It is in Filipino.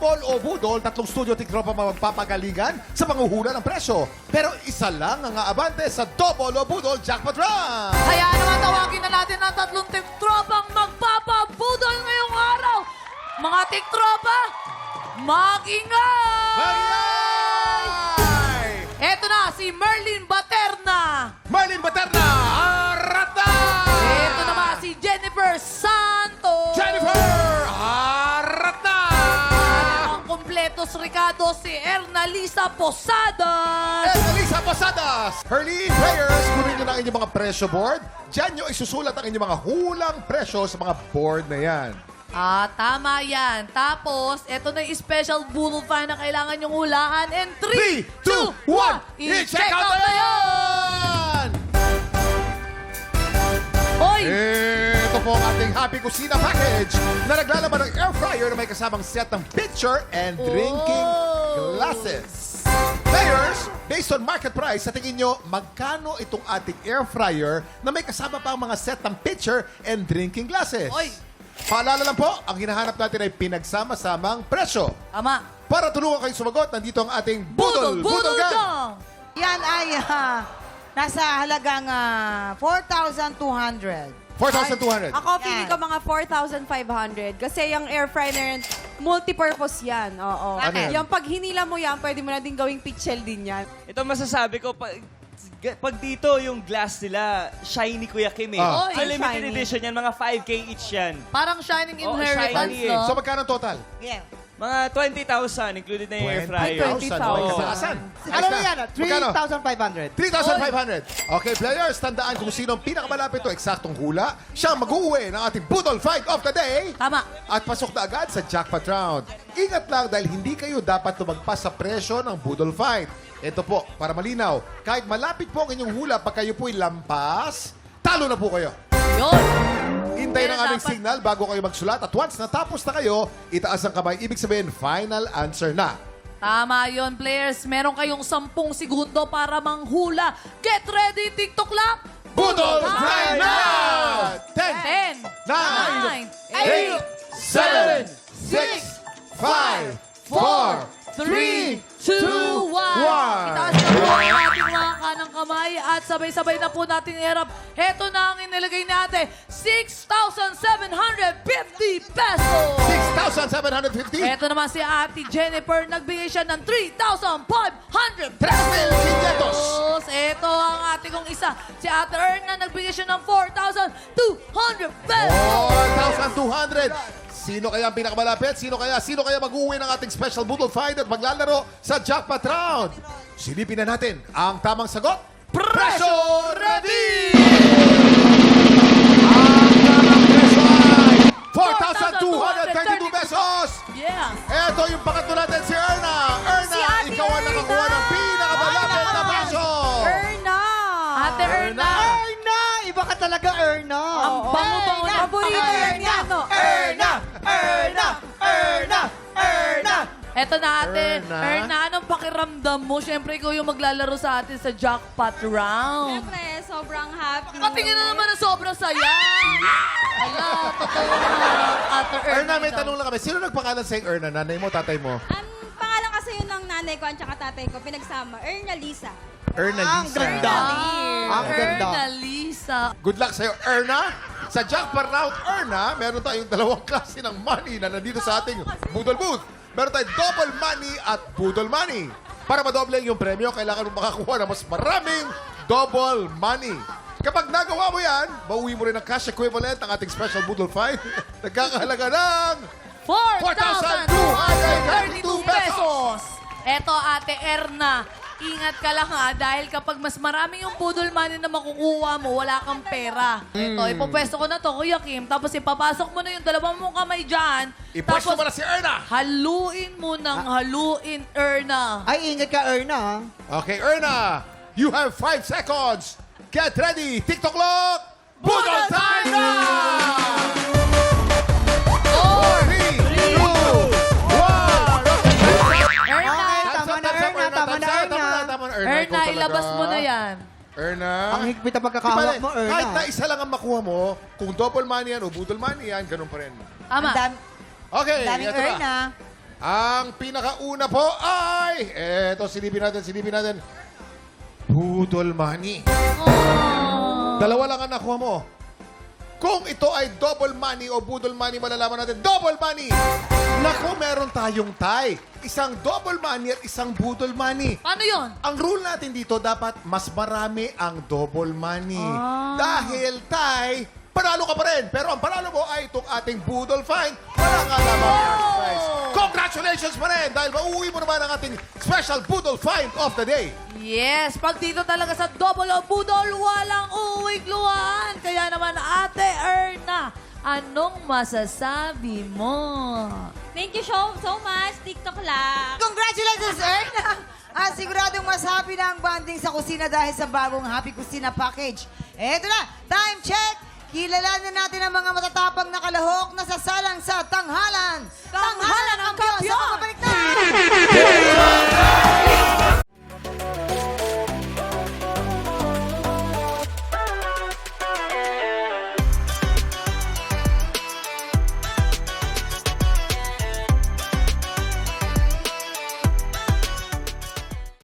Budol, tatlong studio tiktropa magpapagalingan sa panguhula ng presyo. Pero isa lang ang aabante sa Double o Budol Jackpot Run! Kaya naman tawagin na natin ang tatlong tiktropang magpapabudol ngayong araw. Mga tiktropa, mag-ingay! Magyay! Eto na, si Merlin Baterna. Marlene Baterna! Arata! Si Erna Lisa Posadas. And Elisa Posadas! Hurley players, kunin nyo na ang inyong mga presyo board. Diyan nyo isusulat ang inyong mga hulang presyo sa mga board na yan. Ah, tama yan. Tapos, eto na yung special bullet fan na kailangan yung hulaan. And 3, 2, 1, i-check out na yan! Hoy! Ito po ang ating Happy Kusina Package na naglalaman ng air fryer na may kasamang set ng pitcher and drinking Glasses. Players, based on market price, sa tingin nyo, magkano itong ating air fryer na may kasama pa ang mga set ng pitcher and drinking glasses? Oy. Paalala lang po, ang hinahanap natin ay pinagsama-samang presyo. Tama. Para tulungan kayo sumagot, nandito ang ating Budol, Budol, budol Gang. gang! Yan ay ah, nasa halagang ah, 4,200. 4,200. Ako, feeling ko mga 4,500. Kasi yung air fryer, multipurpose yan. Oo. Ano yan? Yung pag hinila mo yan, pwede mo na din gawing pitchel din yan. Ito masasabi ko, pag, pag dito yung glass nila, shiny Kuya Kim eh. Ah. Oy, so limited shiny. edition yan, mga 5K each yan. Parang Shining Oo, Inheritance, shiny eh. no? So magkano total? Yeah. Mga 20,000, included na yung air fryer. 20,000. May 20,000. kasalasan. Ano na yan? Magkano? 3,500. 3,500. Okay, players, tandaan kung sino ang pinakamalapit to eksaktong hula. Siya ang mag-uwi ng ating Budol Fight of the Day. Tama. At pasok na agad sa jackpot round. Ingat lang dahil hindi kayo dapat tumagpas sa presyo ng Budol Fight. Ito po, para malinaw, kahit malapit po ang inyong hula pag kayo po'y lampas, talo na po kayo. Yun. Hintay ng aming dapat- signal bago kayo magsulat. At once natapos na kayo, itaas ang kamay. Ibig sabihin, final answer na. Tama yon players. Meron kayong 10 segundo para manghula. Get ready, TikTok lang! Budol Time now! 10, 10, Nine, 9, eight, seven, six, five, four, 3, 2, 1. one. Itaas na po ang ating mga kanang kamay. At sabay-sabay na po natin iharap. Heto na ang inilagay natin, 6,750 pesos! 6,750. Heto naman si Ate Jennifer, nagbigay siya ng 3,500 3,500. pesos! Ito ang ate kong isa. Si Ate Erna, nagbigay siya ng 4,200 pesos! 4,200. Sino kaya ang pinakamalapit? Sino kaya? Sino kaya mag-uwi ng ating special Budol Fight at maglalaro sa jackpot round? Silipin na natin ang tamang sagot. Preso ready! Iba ka talaga, Erna. Ang bango-bango ng Paborito Erna. Erna, no? Erna! Erna! Erna! Erna! Eto na ate, Erna. Erna, anong pakiramdam mo? Siyempre, ikaw yung maglalaro sa atin sa jackpot round. Siyempre, sobrang happy. Katingin na naman na sobrang saya. Ala, totoo na. Ate Erna. Erna, may tanong lang kami. Sino nagpangalan sa Erna? Nanay mo, tatay mo? Ang pangalan kasi yun ng nanay ko at saka tatay ko, pinagsama. Erna Lisa. Erna Ang Lisa. ganda. Ah, Ang ganda. Erna Lisa. Good luck sa'yo, Erna. Sa jackpot round, Erna, meron tayong dalawang klase ng money na nandito sa ating Budol Booth. Meron tayong double money at Budol money. Para madoble yung premyo, kailangan mo makakuha ng mas maraming double money. Kapag nagawa mo yan, mauwi mo rin ang cash equivalent ng ating special Budol Fight. Nagkakahalaga ng 4,232 pesos. Eto, ate Erna. Ingat ka lang ha, dahil kapag mas marami yung budol money na makukuha mo, wala kang pera. Eto, Hmm. ipopwesto ko na to, Kuya Kim. Tapos ipapasok mo na yung dalawang mong kamay dyan. Ipwesto tapos mo na si Erna. haluin mo ng haluin, Erna. Ay, ingat ka, Erna. ha? Okay, Erna, you have five seconds. Get ready. TikTok lock. Budol time na! Ilabas mo na yan. Erna. Ang higpit na pagkakahawak mo, Erna. Kahit na isa lang ang makuha mo, kung double money yan o budol money yan, ganun pa rin. Tama. Ang dam- Okay, daming ito na. Erna. Ang pinakauna po ay, eto, silipin natin, silipin natin. Budol money. Dalawa lang ang nakuha mo. Kung ito ay double money o budol money, malalaman natin, double money! Naku, meron tayong tie. Isang double money at isang budol money. Paano yun? Ang rule natin dito, dapat mas marami ang double money. Dahil, Tay, panalo ka pa rin. Pero ang panalo mo ay itong ating Budol Fine. Wala nga lamang prize. Congratulations pa rin dahil mauwi mo naman ang ating special Budol Fine of the day. Yes, pag dito talaga sa double o budol, walang uwing luhaan. Kaya naman, Ate Erna, anong masasabi mo? Thank you so, so much, TikTok lang. Congratulations, Erna! At siguradong mas happy na ang banding sa kusina dahil sa bagong Happy Kusina Package. Eto na, time check! Kilalanin natin ang mga matatapang na kalahok na sasalang sa tanghalan. Tanghalan ng